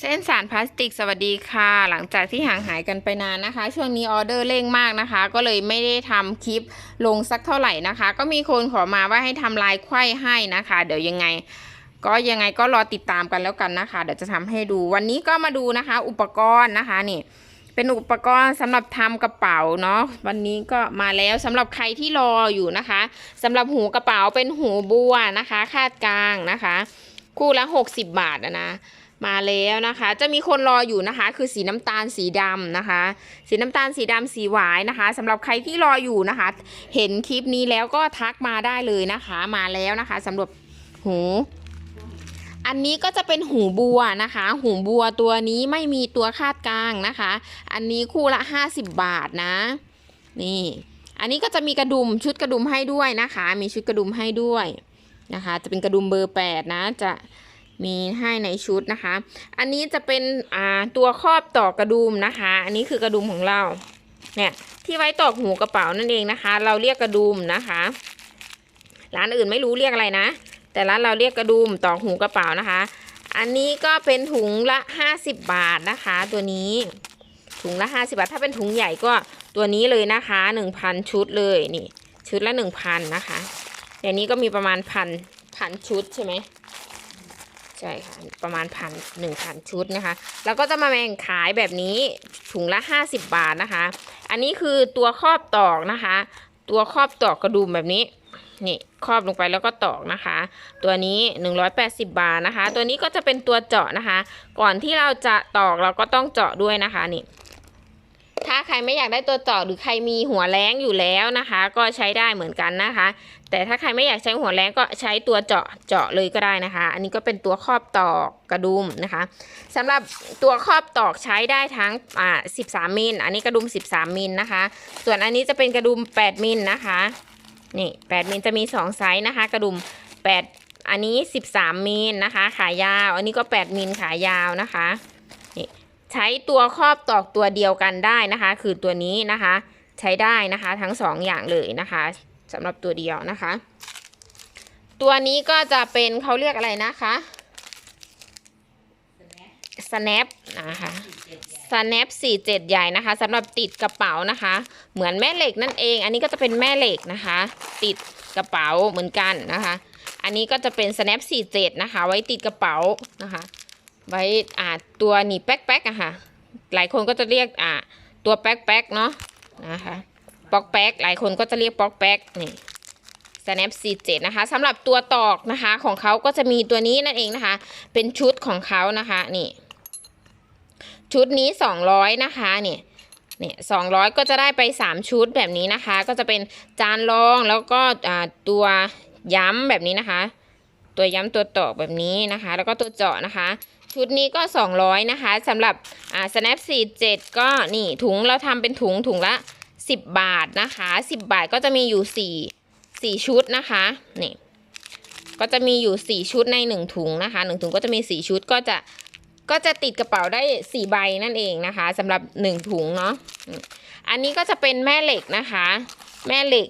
เส้นสารพลาสติกสวัสดีค่ะ หลังจากที่ห่างหายกันไปนานนะคะ ช่วงนี้ออเดอร์เร่งมากนะคะ ก็เลยไม่ได้ทำคลิปลงสักเท่าไหร่นะคะ ก็มีคนขอมาว่าให้ทำลายไขว้ให้นะคะ เดี๋ยวยังไง ก็ยังไงก็รอติดตามกันแล้วกันนะคะ เดี๋ยวจะทำให้ดูวันนี้ก็มาดูนะคะ อุปกรณ์นะคะนี่ เป็นอุปกรณ์สำหรับทำกระเป๋าเนาะวันนี้ก็มาแล้วสำหรับใครที่รออยู่นะคะสำหรับหูกระเป๋าเป็นหูบัวนะคะ คาดกลางนะคะ คู่ละ 60 บาทอะนะ มาแล้วนะคะ จะมีคนรออยู่นะคะ คือสีน้ำตาลสีดำนะคะ สีน้ำตาลสีดำสีหวายนะคะสำหรับใครที่รออยู่นะคะ เห็นคลิปนี้แล้วก็ทักมาได้เลยนะคะ มาแล้วนะคะสำหรับหูอันนี้ก็จะเป็นหูบัวนะคะ หูบัวตัวนี้ไม่มีตัวคาดกลางนะคะ อันนี้คู่ละ 50 บาทนะ นี่ อันนี้ก็จะมีกระดุมชุดกระดุมให้ด้วยนะคะ มีชุดกระดุมให้ด้วยนะคะ จะเป็นกระดุมเบอร์ 8 นะ จะ มีให้ในชุดนะคะ อันนี้จะเป็นอ่าตัวครอบต่อกระดุมนะคะ อันนี้คือกระดุมของเรา เนี่ยที่ไว้ตอกหูกระเป๋านั่นเองนะคะ เราเรียกกระดุมนะคะ ร้านอื่นไม่รู้เรียกอะไรนะ แต่ร้านเราเรียกกระดุมตอกหูกระเป๋านะคะ อันนี้ก็เป็นถุงละ 50 บาทนะคะ ตัวนี้ถุงละ 50 บาท ถ้าเป็นถุงใหญ่ก็ตัวนี้เลยนะคะ 1,000 ชุดเลยนี่ ชุดละ 1,000 นะคะเดี๋ยวนี้ก็มีประมาณพันพันชุดใช่ไหม ใช่ค่ะประมาณพันหนึ่งพันชุดนะคะ แล้วก็จะมาแบ่งขายแบบนี้ถุงละห้าสิบาทนะคะ อันนี้คือตัวครอบตอกนะคะ ตัวครอบตอกกระดุมแบบนี้นี่ครอบลงไปแล้วก็ตอกนะคะ ตัวนี้ 180 บาทนะคะ ตัวนี้ก็จะเป็นตัวเจาะนะคะ ก่อนที่เราจะตอกเราก็ต้องเจาะด้วยนะคะนี่ ถ้าใครไม่อยากได้ตัวเจาะหรือใครมีหัวแรงอยู่แล้วนะคะ ก็ใช้ได้เหมือนกันนะคะ แต่ถ้าใครไม่อยากใช้หัวแรงก็ใช้ตัวเจาะเจาะเลยก็ได้นะคะ อันนี้ก็เป็นตัวครอบตอกกระดุมนะคะสำหรับตัวครอบตอกใช้ได้ทั้งอ่า13มิลอันนี้กระดุม13มิลนะคะ ส่วนอันนี้จะเป็นกระดุม8มิลนะคะนี่8มิลจะมี2ไซส์นะคะ กระดุม8อันนี้ 13มิลนะคะ ขายาว อันนี้ก็ 8มิลขายาวนะคะ ใช้ตัวครอบตอกตัวเดียวกันได้นะคะ คือตัวนี้นะคะ ใช้ได้นะคะทั้ง2อย่างเลยนะคะสำหรับตัวเดียวนะคะ ตัวนี้ก็จะเป็นเขาเรียกอะไรนะคะ snap นะคะ snap 47 ใหญ่นะคะสำหรับติดกระเป๋านะคะ เหมือนแม่เหล็กนั่นเอง อันนี้ก็จะเป็นแม่เหล็กนะคะ ติดกระเป๋าเหมือนกันนะคะ อันนี้ก็จะเป็น snap 47 นะคะ ไว้ติดกระเป๋านะคะ ไว้อ่าตัวหนีบแป๊กแป๊กอะค่ะ หลายคนก็จะเรียกอ่าตัวแป๊กแป๊กเนาะนะคะป๊อกแป๊กหลายคนก็จะเรียกป๊อกแป๊กนี่ snap 47นะคะสำหรับตัวตอกนะคะของเขาก็จะมีตัวนี้นั่นเองนะคะ เป็นชุดของเขานะคะนี่ ชุดนี้ 200 นะคะเนี่ยเนี่ย200ก็จะได้ไป 3 ชุดแบบนี้นะคะ ก็จะเป็นจานรองแล้วก็อ่าตัวย้ำแบบนี้นะคะ ตัวย้ำตัวตอกแบบนี้นะคะ แล้วก็ตัวเจาะนะคะ ชุดนี้ก็ 200 นะคะสำหรับอ่า snap 47 ก็นี่ถุงเราทำเป็นถุงถุงละ 10 บาทนะคะ 10 บาทก็จะมีอยู่ 4 4 ชุดนะคะนี่ก็จะมีอยู่ 4 ชุดใน 1 ถุงนะคะ 1 ถุงก็จะมี 4 ชุดก็จะก็จะติดกระเป๋าได้ 4 ใบนั่นเองนะคะสำหรับ 1 ถุงเนาะอันนี้ก็จะเป็นแม่เหล็กนะคะ แม่เหล็ก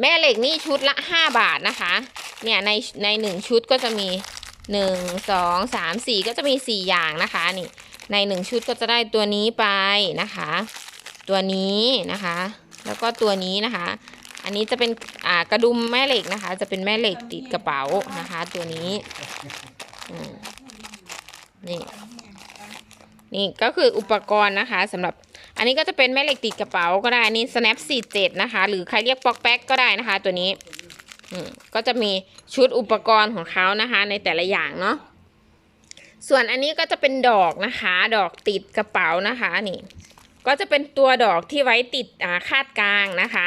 แม่เหล็กนี่ชุดละ 5 บาทนะคะ เนี่ยในในหนึ่งชุดก็จะมี หนึ่งสองสามสี่ก็จะมีสี่อย่างนะคะนี่ในหนึ่งชุดก็จะได้ตัวนี้ไปนะคะ ตัวนี้นะคะ แล้วก็ตัวนี้นะคะ อันนี้จะเป็นอ่ากระดุมแม่เหล็กนะคะ จะเป็นแม่เหล็กติดกระเป๋านะคะ ตัวนี้นี่นี่ก็คืออุปกรณ์นะคะสำหรับอันนี้ก็จะเป็นแม่เหล็กติดกระเป๋าก็ได้นนี้ snap 47นะคะ หรือใครเรียกป๊อกแป๊กก็ได้นะคะ ตัวนี้ ก็จะมีชุดอุปกรณ์ของเขานะคะ ในแต่ละอย่างเนาะส่วนอันนี้ก็จะเป็นดอกนะคะ ดอกติดกระเป๋านะคะนี่ ก็จะเป็นตัวดอกที่ไว้ติดอ่าคาดกลางนะคะ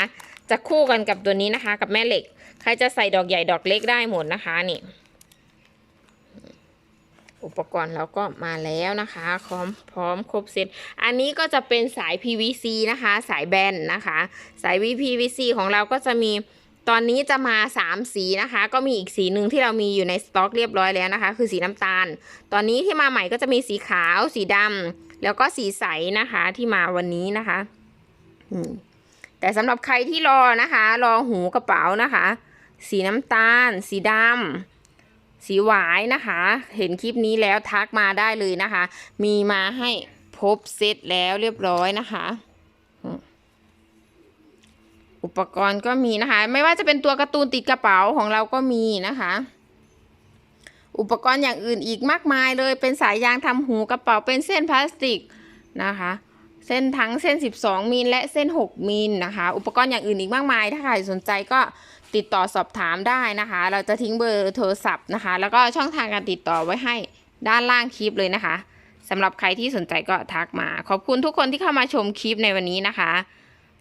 จะคู่กันกับตัวนี้นะคะ กับแม่เหล็ก ใครจะใส่ดอกใหญ่ดอกเล็กได้หมดนะคะนี่ อุปกรณ์เราก็มาแล้วนะคะพร้อมพร้อมครบเซตอันนี้ก็จะเป็นสาย PVC นะคะ สายแบนนะคะ สาย PVC ของเราก็จะมี ตอนนี้จะมา 3 สีนะคะ ก็มีอีกสีหนึ่งที่เรามีอยู่ในสต็อกเรียบร้อยแล้วนะคะ คือสีน้ำตาล ตอนนี้ที่มาใหม่ก็จะมีสีขาว สีดำแล้วก็สีใสนะคะที่มาวันนี้นะคะแต่สำหรับใครที่รอนะคะ รอหูกระเป๋านะคะ สีน้ำตาล สีดำสีหวายนะคะ เห็นคลิปนี้แล้วทักมาได้เลยนะคะ มีมาให้พบเซตแล้วเรียบร้อยนะคะ ปกรณ์ก็มีนะคะ ไม่ว่าจะเป็นตัวการ์ตูนติดกระเป๋าของเราก็มีนะคะ อุปกรณ์อย่างอื่นอีกมากมายเลยเป็นสายยางทำหูกระเป๋าเป็นเส้นพลาสติกนะคะ เส้นทั้งเส้น 12 มิลและเส้น 6 มิลนะคะ อุปกรณ์อย่างอื่นอีกมากมาย ถ้าใครสนใจก็ติดต่อสอบถามได้นะคะ เราจะทิ้งเบอร์โทรศัพท์นะคะ แล้วก็ช่องทางการติดต่อไว้ให้ด้านล่างคลิปเลยนะคะสำหรับใครที่สนใจก็ทักมา ขอบคุณทุกคนที่เข้ามาชมคลิปในวันนี้นะคะ